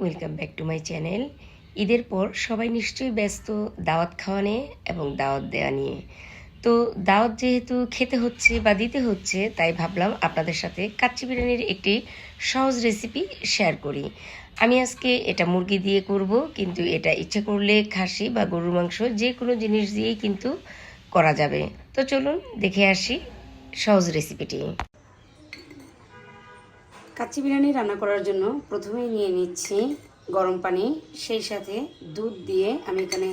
Welcome back to my channel ঈদের পর সবাই নিশ্চয়ই ব্যস্ত দাওয়াত খাওয়া নিয়ে এবং দাওয়াত দেওয়া নিয়ে। তো দাওয়াত যেহেতু খেতে হচ্ছে বা দিতে হচ্ছে, তাই ভাবলাম আপনাদের সাথে কাচ্চি বিরিয়ানির একটি সহজ রেসিপি শেয়ার করি। আমি আজকে এটা মুরগি দিয়ে করব, কিন্তু এটা ইচ্ছে করলে খাসি বা গরুর মাংস যে কোনো জিনিস দিয়েই কিন্তু করা যাবে। তো চলুন দেখে আসি সহজ রেসিপিটি কাচ্চি বিরিয়ানি রান্না করার জন্য প্রথমেই নিয়ে নিচ্ছি গরম পানি, সেই সাথে দুধ দিয়ে আমি এখানে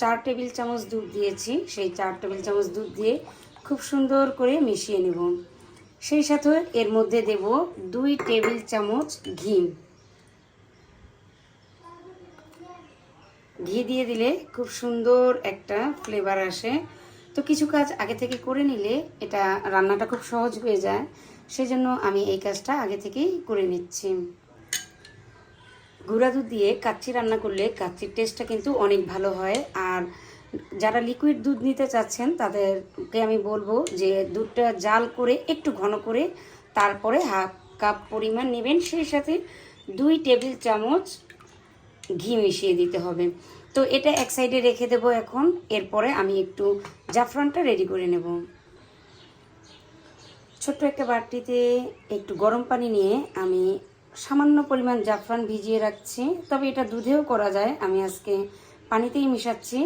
চার টেবিল চামচ দুধ দিয়েছি। সেই চার টেবিল চামচ দুধ দিয়ে খুব সুন্দর করে মিশিয়ে নেব। সেই সাথে এর মধ্যে দেব দুই টেবিল চামচ ঘি। ঘি দিয়ে দিলে খুব সুন্দর একটা ফ্লেভার আসে। তো কিছু কাজ আগে থেকে করে নিলে এটা রান্নাটা খুব সহজ হয়ে যায়। সেজন্য আমি এই কাজটা আগে থেকেই করে নিচ্ছি। গুঁড়া দুধ দিয়ে কাচ্চি রান্না করলে কাচ্চির টেস্টটা কিন্তু অনেক ভালো হয়। আর যারা লিকুইড দুধ নিতে চাচ্ছেন, তাদেরকে আমি বলব যে দুধটা জাল করে, একটু ঘন করে তারপরে হাফ কাপ পরিমাণ নেবেন। সেই সাথে দুই টেবিল চামচ ঘি মিশিয়ে দিতে হবে। তো এটা এক সাইডে রেখে দেবো এখন। এরপরে আমি একটু জাফরানটা রেডি করে নেব। ছোট্ট একটা বাটিতে একটু গরম পানি নিয়ে আমি সামান্য পরিমাণ জাফরান ভিজিয়ে রাখছি। তবে এটা দুধেও করা যায়। আমি আজকে পানিতেই মিশাচ্ছি।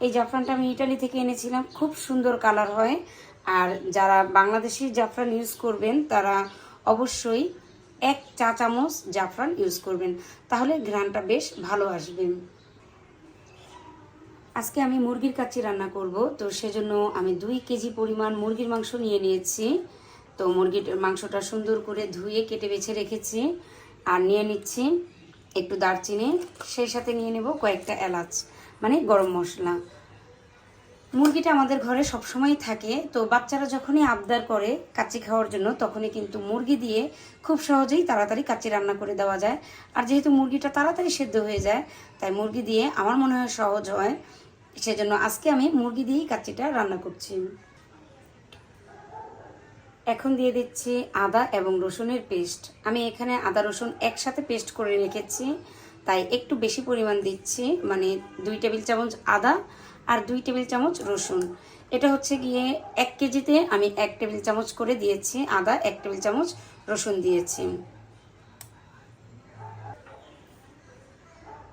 এই জাফরানটা আমি ইটালি থেকে এনেছিলাম। খুব সুন্দর কালার হয়। আর যারা বাংলাদেশি জাফরান ইউজ করবেন, তারা অবশ্যই এক চা চামচ জাফরান ইউজ করবেন। তাহলে ঘ্রানটা বেশ ভালো আসবে। আজকে আমি মুরগির কাচ্চি রান্না করব। তো সেজন্য আমি দুই কেজি পরিমাণ মুরগির মাংস নিয়ে নিয়েছি। তো মুরগির মাংসটা সুন্দর করে ধুয়ে কেটে বেছে রেখেছি আর নিয়ে নিচ্ছি একটু দারচিনি। সেই সাথে নিয়ে নেব কয়েকটা এলাচ মানে গরম মশলা। মুরগিটা আমাদের ঘরে সবসময় থাকে, তো বাচ্চারা যখনই আবদার করে কাচ্চি খাওয়ার জন্য, তখনই কিন্তু মুরগি দিয়ে খুব সহজেই তাড়াতাড়ি কাচ্চি রান্না করে দেওয়া যায়। আর যেহেতু মুরগিটা তাড়াতাড়ি সেদ্ধ হয়ে যায়, তাই মুরগি দিয়ে আমার মনে হয় সহজ হয়। সেজন্য আজকে আমি মুরগি দিয়েই কাচ্চিটা রান্না করছি। এখন দিয়ে দিচ্ছি আদা এবং রসুনের পেস্ট। আমি এখানে আদা, রসুন একসাথে পেস্ট করে রেখেছি। তাই একটু বেশি পরিমাণ দিচ্ছি মানে দুই টেবিল চামচ আদা আর দুই টেবিল চামচ রসুন। এটা হচ্ছে গিয়ে এক কেজিতে আমি এক টেবিল চামচ করে দিয়েছি আদা, এক টেবিল চামচ রসুন দিয়েছি।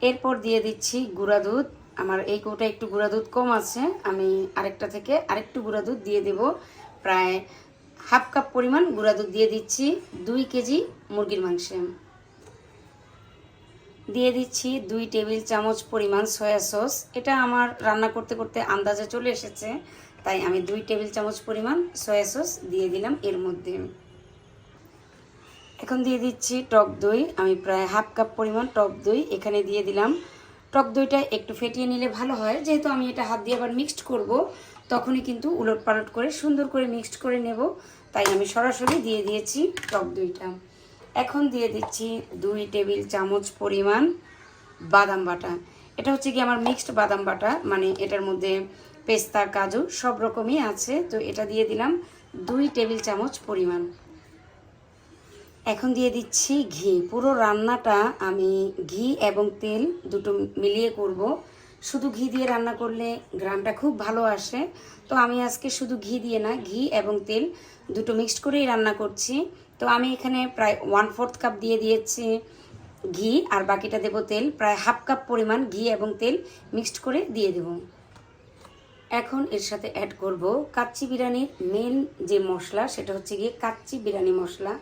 এরপর দিয়ে দিচ্ছি গুঁড়া দুধ। আমার এই কৌটা একটু গুঁড়া দুধ কম আছে। আমি আরেকটা থেকে আরেকটু গুঁড়া দুধ দিয়ে দেব। প্রায় হাফ কাপ পরিমাণ গুঁড়া দুধ দিয়ে দিচ্ছি, দুই কেজি মুরগির মাংসে। দিয়ে দিচ্ছি দুই টেবিল চামচ পরিমাণ সয়া সস। এটা আমার রান্না করতে করতে আন্দাজে চলে এসেছে, তাই আমি দুই টেবিল চামচ পরিমাণ সয়া সস দিয়ে দিলাম এর মধ্যে। এখন দিয়ে দিচ্ছি টক দই। আমি প্রায় হাফ কাপ পরিমাণ টক দই এখানে দিয়ে দিলাম। টক দইটা একটু ফেটিয়ে নিলে ভালো হয়, যেহেতু আমি এটা হাত দিয়ে আবার মিক্সড করব। তখনই কিন্তু উলট পালট করে সুন্দর করে মিক্সড করে নেব। তাই আমি সরাসরি দিয়ে দিয়েছি টক দইটা। এখন দিয়ে দিচ্ছি দুই টেবিল চামচ পরিমাণ বাদাম বাটা। এটা হচ্ছে কি আমার মিক্সড বাদাম বাটা মানে এটার মধ্যে পেস্তা, কাজু সব রকমই আছে। তো এটা দিয়ে দিলাম দুই টেবিল চামচ পরিমাণ। এখন দিয়ে দিচ্ছি ঘি। পুরো রান্নাটা আমি ঘি এবং তেল দুটো মিলিয়ে করব। শুধু ঘি দিয়ে রান্না করলে গ্রানটা খুব ভালো আসে। তো আমি আজকে শুধু ঘি দিয়ে না, ঘি এবং তেল দুটো মিক্সড করেই রান্না করছি। তো আমি এখানে প্রায় ওয়ান ফোর্থ কাপ দিয়ে দিয়েছি ঘি আর বাকিটা দেবো তেল। প্রায় হাফ কাপ পরিমাণ ঘি এবং তেল মিক্সড করে দিয়ে দেব। এখন এর সাথে অ্যাড করব কাচ্চি বিরিয়ানির মেন যে মশলা, সেটা হচ্ছে গিয়ে কাচ্চি বিরিয়ানি মশলা।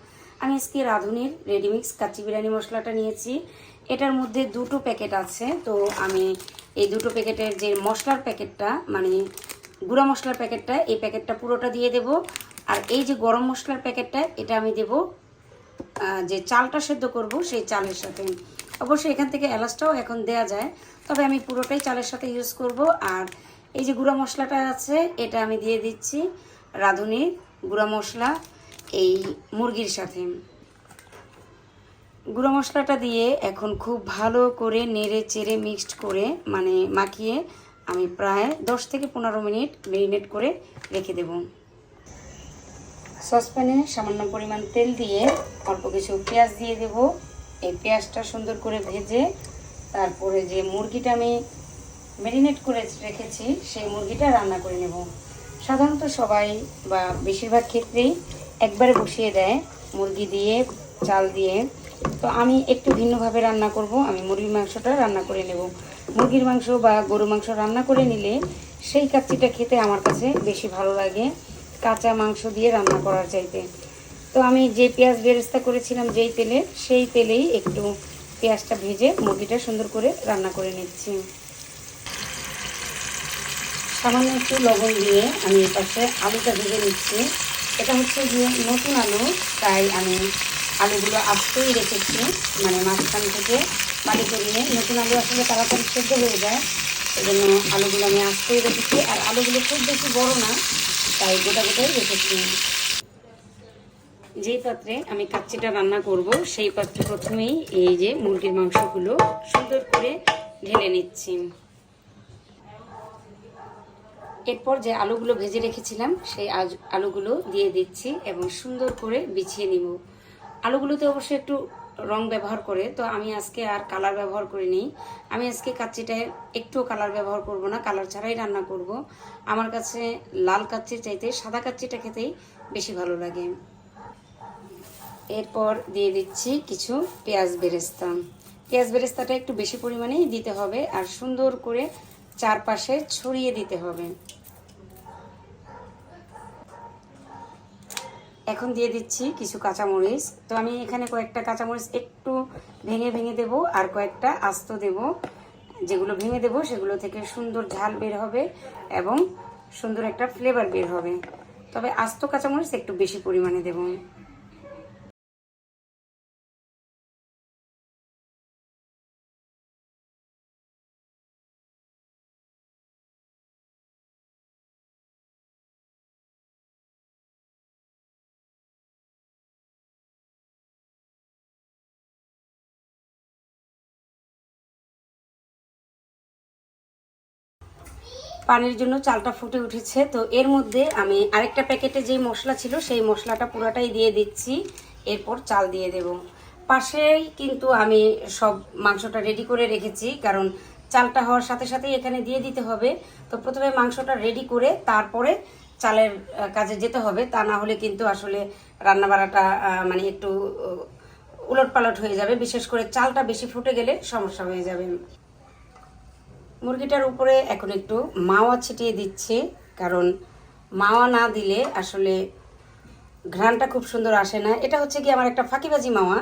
আমি আজকে রাঁধুনির রেডিমিক্স কাচ্চি বিরিয়ানি মশলাটা নিয়েছি। এটার মধ্যে দুটো প্যাকেট আছে, তো আমি এই দুটো প্যাকেটের যে মশলার প্যাকেটটা মানে গুঁড়া মশলার প্যাকেটটা, এই প্যাকেটটা পুরোটা দিয়ে দেব। আর এই যে গরম মশলার প্যাকেটটা, এটা আমি দেব যে চালটা সেদ্ধ করব সেই চালের সাথে। অবশ্যই এখান থেকে এলাচটাও এখন দেয়া যায়, তবে আমি পুরোটাই চালের সাথে ইউজ করব। আর এই যে গুঁড়া মশলাটা আছে, এটা আমি দিয়ে দিচ্ছি রাঁধুনির গুঁড়া মশলা এই মুরগির সাথে। গুঁড়ো মশলাটা দিয়ে এখন খুব ভালো করে নেড়ে চেড়ে মিক্সড করে মানে মাখিয়ে আমি প্রায় দশ থেকে পনেরো মিনিট মেরিনেট করে রেখে দেব। সসপ্যানে সামান্য পরিমাণ তেল দিয়ে অল্প কিছু পেঁয়াজ দিয়ে দেব। এই পেঁয়াজটা সুন্দর করে ভেজে তারপরে যে মুরগিটা আমি মেরিনেট করে রেখেছি, সেই মুরগিটা রান্না করে নেব। সাধারণত সবাই বা বেশিরভাগ ক্ষেত্রেই একবারে বসিয়ে দেয় মুরগি দিয়ে, চাল দিয়ে। তো আমি একটু ভিন্নভাবে রান্না করব। আমি মুরগির মাংসটা রান্না করে নেব। মুরগির মাংস বা গরু মাংস রান্না করে নিলে সেই কাচ্চিটা খেতে আমার কাছে বেশি ভালো লাগে, কাঁচা মাংস দিয়ে রান্না করার চাইতে। তো আমি যে পেঁয়াজ বেরেস্তা করেছিলাম যেই তেলে, সেই তেলেই একটু পেঁয়াজটা ভেজে মুরগিটা সুন্দর করে রান্না করে নিচ্ছি। সামান্য একটু লবণ দিয়ে আমি এই পাশে আলুটা ভেজে নিচ্ছি। এটা হচ্ছে যে নতুন আলু, তাই আমি আলুগুলো আস্তেই রেখেছি মানে মাঝখান থেকে বাড়ি করিয়ে নতুন আলু আসলে তাড়াতাড়ি সেদ্ধ হয়ে যায় জন্য আলুগুলো আমি আস্তেই রেখেছি। আর আলুগুলো খুব বেশি বড় না, তাই গোটা গোটাই রেখেছি। যেই পাত্রে আমি কাচ্চিটা রান্না করব, সেই পাত্রে প্রথমেই এই যে মুরগির মাংসগুলো সুন্দর করে ঢেলে নিচ্ছি। এরপর যে আলুগুলো ভেজে রেখেছিলাম, সেই আলুগুলো দিয়ে দিচ্ছি এবং সুন্দর করে বিছিয়ে নিব। আলুগুলোতে অবশ্যই একটু রং ব্যবহার করে, তো আমি আজকে আর কালার ব্যবহার করিনি। আমি আজকে কাচ্চিটায় একটু কালার ব্যবহার করব না, কালার ছাড়াই রান্না করব। আমার কাছে লাল কাচ্চির চাইতে সাদা কাচ্চিটা খেতেই বেশি ভালো লাগে। এরপর দিয়ে দিচ্ছি কিছু পেঁয়াজ বেরেস্তা। পেঁয়াজ বেরেস্তাটা একটু বেশি পরিমাণেই দিতে হবে আর সুন্দর করে চারপাশে ছড়িয়ে দিতে হবে। এখন দিয়ে দিচ্ছি কিছু কাঁচামরিচ। তো আমি এখানে কয়েকটা কাঁচামরিচ একটু ভেঙে ভেঙে দেব আর কয়েকটা আস্ত দেব। যেগুলো ভেঙে দেব, সেগুলো থেকে সুন্দর ঝাল বের হবে এবং সুন্দর একটা ফ্লেভার বের হবে। তবে আস্ত কাঁচামরিচ একটু বেশি পরিমাণে দেবো। পানির জন্য চালটা ফুটে উঠেছে। তো এর মধ্যে আমি আরেকটা প্যাকেটে যে মশলা ছিল, সেই মশলাটা পুরোটাই দিয়ে দিচ্ছি। এরপর চাল দিয়ে দেব। পাশেই কিন্তু আমি সব মাংসটা রেডি করে রেখেছি, কারণ চালটা হওয়ার সাথে সাথেই এখানে দিয়ে দিতে হবে। তো প্রথমে মাংসটা রেডি করে তারপরে চালের কাজে যেতে হবে। তা না হলে কিন্তু আসলে রান্নাবাড়াটা মানে একটু উলট পালট হয়ে যাবে। বিশেষ করে চালটা বেশি ফুটে গেলে সমস্যা হয়ে যাবে। মুরগিটার উপরে এখন একটু মাওয়া ছিটিয়ে দিচ্ছি, কারণ মাওয়া না দিলে আসলে ঘ্রাণটা খুব সুন্দর আসে না। এটা হচ্ছে কি আমার একটা ফাঁকিবাজি মাওয়া।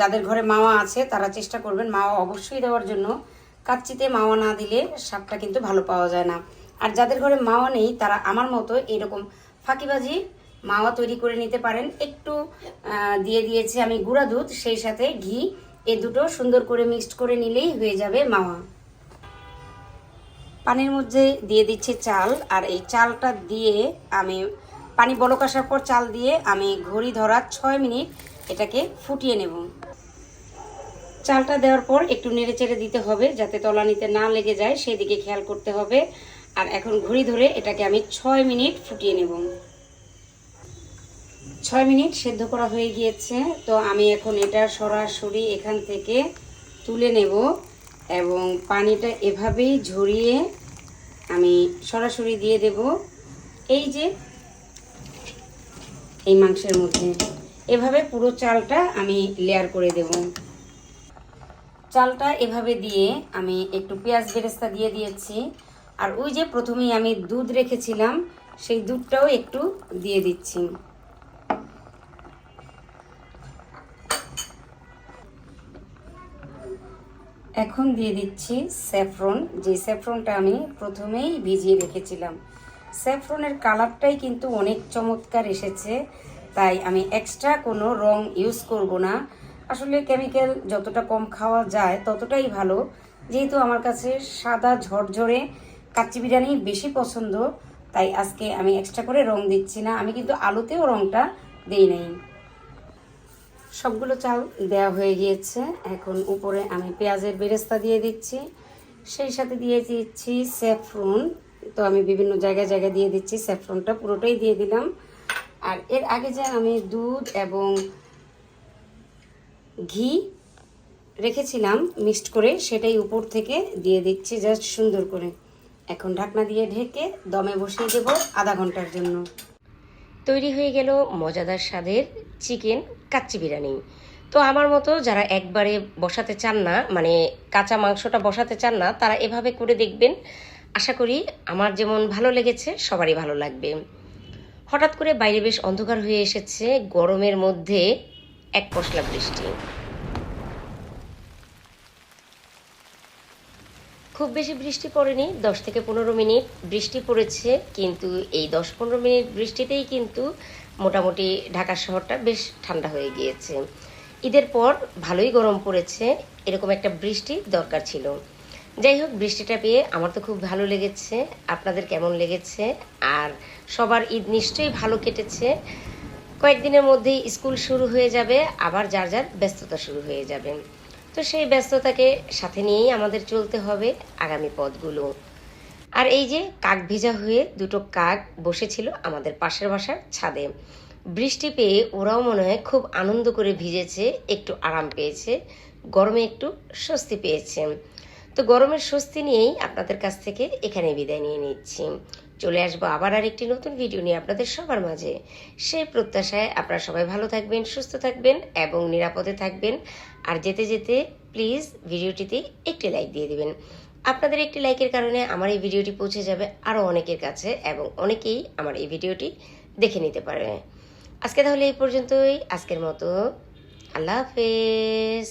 যাদের ঘরে মাওয়া আছে, তারা চেষ্টা করবেন মাওয়া অবশ্যই দেওয়ার জন্য। কাচ্চিতে মাওয়া না দিলে স্বাদটা কিন্তু ভালো পাওয়া যায় না। আর যাদের ঘরে মাওয়া নেই, তারা আমার মতো এরকম ফাঁকিবাজি মাওয়া তৈরি করে নিতে পারেন। একটু দিয়ে দিয়েছি আমি গুঁড়া দুধ, সেই সাথে ঘি। এ দুটো সুন্দর করে মিক্সড করে নিলেই হয়ে যাবে মাওয়া। পানির মধ্যে দিয়ে দিচ্ছি চাল, আর এই চালটা দিয়ে আমি পানি বলক আসার পর চাল দিয়ে আমি ঘড়ি ধরার ছয় মিনিট এটাকে ফুটিয়ে নেব। চালটা দেওয়ার পর একটু নেড়ে চেড়ে দিতে হবে যাতে তলানিতে না লেগে যায় সেই দিকে খেয়াল করতে হবে। আর এখন ঘড়ি ধরে এটাকে আমি ছয় মিনিট ফুটিয়ে নেব। ছয় মিনিট সেদ্ধ করা হয়ে গিয়েছে, তো আমি এখন এটা সরাসরি এখান থেকে তুলে নেব। এবং পানিটা এভাবেই ঝরিয়ে আমি সরাসরি দিয়ে দেব। এই যে, এই মাংসের মধ্যে। এভাবে পুরো চালটা আমি লেয়ার করে দেব। চালটা এভাবে দিয়ে আমি একটু পেঁয়াজ বেরেস্তা দিয়ে দিয়েছি। আর ওই যে প্রথমেই আমি দুধ রেখেছিলাম, সেই দুধটাও একটু দিয়ে দিচ্ছি। এখন দিয়ে দিচ্ছি স্যাফরন। যে স্যাফরনটা আমি প্রথমেই ভিজিয়ে রেখেছিলাম। স্যাফরনের কালারটাই কিন্তু অনেক চমৎকার এসেছে। তাই আমি এক্সট্রা কোনো রং ইউজ করব না। আসলে কেমিক্যাল যতটা কম খাওয়া যায় ততটাই ভালো। যেহেতু আমার কাছে সাদা ঝরঝরে কাচ্চি বিরিয়ানি বেশি পছন্দ, তাই আজকে আমি এক্সট্রা করে রং দিচ্ছি না। আমি কিন্তু আলুতেও রংটা দেই নাই। সবগুলো চাল দেওয়া হয়ে গিয়েছে। এখন উপরে আমি পেঁয়াজের বেরেস্তা দিয়ে দিচ্ছি। সেই সাথে দিয়ে দিচ্ছি স্যাফরন। তো আমি বিভিন্ন জায়গায় জায়গায় দিয়ে দিচ্ছি, স্যাফরনটা পুরোটাই দিয়ে দিলাম। আর এর আগে যে আমি দুধ এবং ঘি রেখেছিলাম মিক্সড করে, সেটাই উপর থেকে দিয়ে দিচ্ছি জাস্ট সুন্দর করে। এখন ঢাকনা দিয়ে ঢেকে দমে বসিয়ে দেবো আধা ঘণ্টার জন্য। তৈরি হয়ে গেল মজাদার স্বাদের চিকেন কাচ্চি বিরিয়ানি। তো আমার মতো যারা একবারে বসাতে চান না মানে কাঁচা মাংসটা বসাতে চান না, তারা এভাবে করে দেখবেন। আশা করি আমার যেমন ভালো লেগেছে, সবারই ভালো লাগবে। হঠাৎ করে বাইরে বেশ অন্ধকার হয়ে এসেছে, গরমের মধ্যে এক পশলা বৃষ্টি। খুব বেশি বৃষ্টি পড়েনি, দশ থেকে পনেরো মিনিট বৃষ্টি পড়েছে, কিন্তু এই দশ পনেরো মিনিট বৃষ্টিতেই কিন্তু মোটামুটি ঢাকা শহরটা বেশ ঠান্ডা হয়ে গিয়েছে। ঈদের পর ভালোই গরম পড়েছে, এরকম একটা বৃষ্টি দরকার ছিল। যাই হোক, বৃষ্টিটা পেয়ে আমার তো খুব ভালো লেগেছে, আপনাদের কেমন লেগেছে? আর সবার ঈদ নিশ্চয়ই ভালো কেটেছে। কয়েকদিনের মধ্যেই স্কুল শুরু হয়ে যাবে, আবার যার যার ব্যস্ততা শুরু হয়ে যাবে। তো সেই ব্যস্ততাকে সাথে নিয়েই আমাদের চলতে হবে আগামী পথগুলো আর এই যে কাক ভেজা হয়ে দুটো কাক বসেছিল আমাদের পাশের বাসার ছাদে। বৃষ্টি পেয়ে ওরাও মনে হয় খুব আনন্দ করে ভিজেছে, একটু আরাম পেয়েছে, গরমে একটু স্বস্তি পেয়েছে। তো গরমের স্বস্তি নিয়েই আপনাদের কাছ থেকে এখানে বিদায় নিয়ে নিচ্ছি। চলে আসব আবার আর একটি নতুন ভিডিও নিয়ে আপনাদের সবার মাঝে। সেই প্রত্যাশায় আপনারা সবাই ভালো থাকবেন, সুস্থ থাকবেন এবং নিরাপদে থাকবেন। আর যেতে যেতে প্লিজ ভিডিওটিতে একটি লাইক দিয়ে দিবেন। আপনাদের একটি লাইকের কারণে আমার এই ভিডিওটি পৌঁছে যাবে আরও অনেকের কাছে এবং অনেকেই আমার এই ভিডিওটি দেখে নিতে পারে। আজকে তাহলে এই পর্যন্তই। আজকের মতো আল্লাহ হাফেজ।